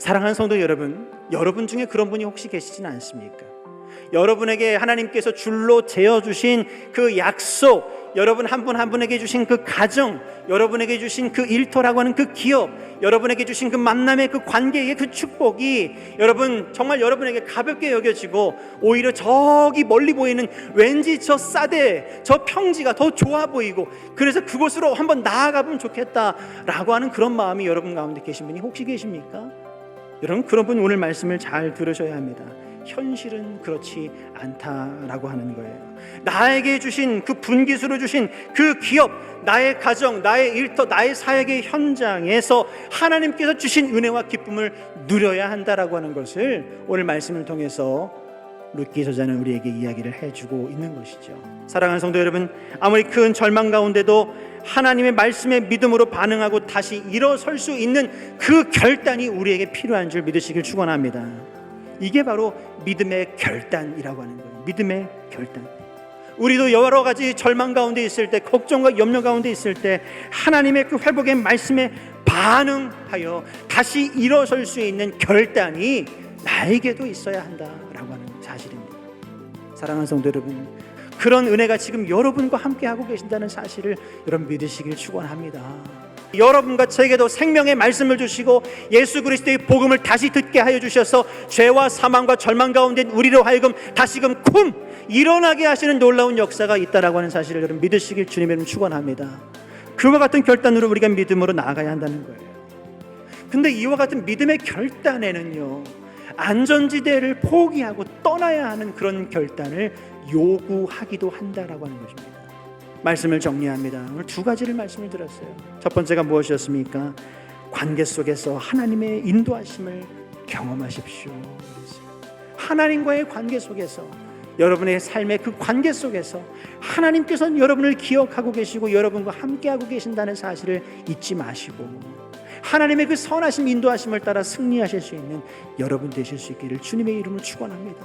사랑하는 성도 여러분, 여러분 중에 그런 분이 혹시 계시지는 않습니까? 여러분에게 하나님께서 줄로 재어 주신 그 약속, 여러분 한분한 분에게 주신 그 가정, 여러분에게 주신 그 일터라고 하는 그 기업, 여러분에게 주신 그 만남의 그 관계의 그 축복이 여러분 정말 여러분에게 가볍게 여겨지고 오히려 저기 멀리 보이는 왠지 저 싸대, 저 평지가 더 좋아 보이고 그래서 그곳으로 한번 나아가 보면 좋겠다라고 하는 그런 마음이 여러분 가운데 계신 분이 혹시 계십니까? 여러분 그런 분 오늘 말씀을 잘 들으셔야 합니다. 현실은 그렇지 않다라고 하는 거예요. 나에게 주신 그 분기수로 주신 그 기업, 나의 가정, 나의 일터, 나의 사역의 현장에서 하나님께서 주신 은혜와 기쁨을 누려야 한다라고 하는 것을 오늘 말씀을 통해서 루키 저자는 우리에게 이야기를 해주고 있는 것이죠. 사랑하는 성도 여러분, 아무리 큰 절망 가운데도 하나님의 말씀에 믿음으로 반응하고 다시 일어설 수 있는 그 결단이 우리에게 필요한 줄 믿으시길 축원합니다. 이게 바로 믿음의 결단이라고 하는 거예요. 믿음의 결단. 우리도 여러 가지 절망 가운데 있을 때, 걱정과 염려 가운데 있을 때, 하나님의 그 회복의 말씀에 반응하여 다시 일어설 수 있는 결단이 나에게도 있어야 사실입니다. 사랑하는 성도 여러분, 그런 은혜가 지금 여러분과 함께 하고 계신다는 사실을 여러분 믿으시길 축원합니다. 여러분과 제게도 생명의 말씀을 주시고 예수 그리스도의 복음을 다시 듣게 하여 주셔서 죄와 사망과 절망 가운데 우리로 하여금 다시금 쿵 일어나게 하시는 놀라운 역사가 있다라고 하는 사실을 여러분 믿으시길 주님의 이름 축원합니다. 그와 같은 결단으로 우리가 믿음으로 나아가야 한다는 거예요. 근데 이와 같은 믿음의 결단에는요 안전지대를 포기하고 떠나야 하는 그런 결단을 요구하기도 한다라고 하는 것입니다. 말씀을 정리합니다. 오늘 두 가지를 말씀을 드렸어요. 첫 번째가 무엇이었습니까? 관계 속에서 하나님의 인도하심을 경험하십시오. 하나님과의 관계 속에서 여러분의 삶의 그 관계 속에서 하나님께서는 여러분을 기억하고 계시고 여러분과 함께하고 계신다는 사실을 잊지 마시고 하나님의 그 선하심 인도하심을 따라 승리하실 수 있는 여러분 되실 수 있기를 주님의 이름으로 축원합니다.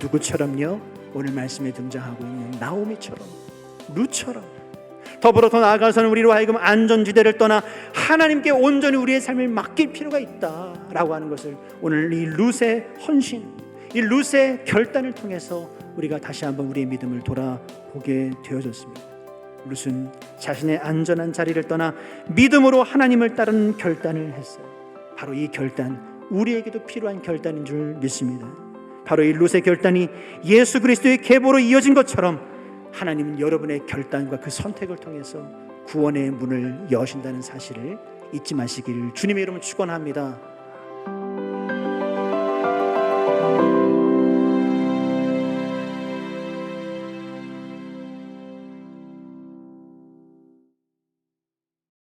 누구처럼요? 오늘 말씀에 등장하고 있는 나오미처럼 루처럼 더불어 더 나아가서는 우리로 하여금 안전지대를 떠나 하나님께 온전히 우리의 삶을 맡길 필요가 있다라고 하는 것을 오늘 이 룻의 헌신, 이 룻의 결단을 통해서 우리가 다시 한번 우리의 믿음을 돌아보게 되어졌습니다. 룻은 자신의 안전한 자리를 떠나 믿음으로 하나님을 따르는 결단을 했어요. 바로 이 결단, 우리에게도 필요한 결단인 줄 믿습니다. 바로 이 룻의 결단이 예수 그리스도의 계보로 이어진 것처럼 하나님은 여러분의 결단과 그 선택을 통해서 구원의 문을 여신다는 사실을 잊지 마시기를 주님의 이름으로 축원합니다.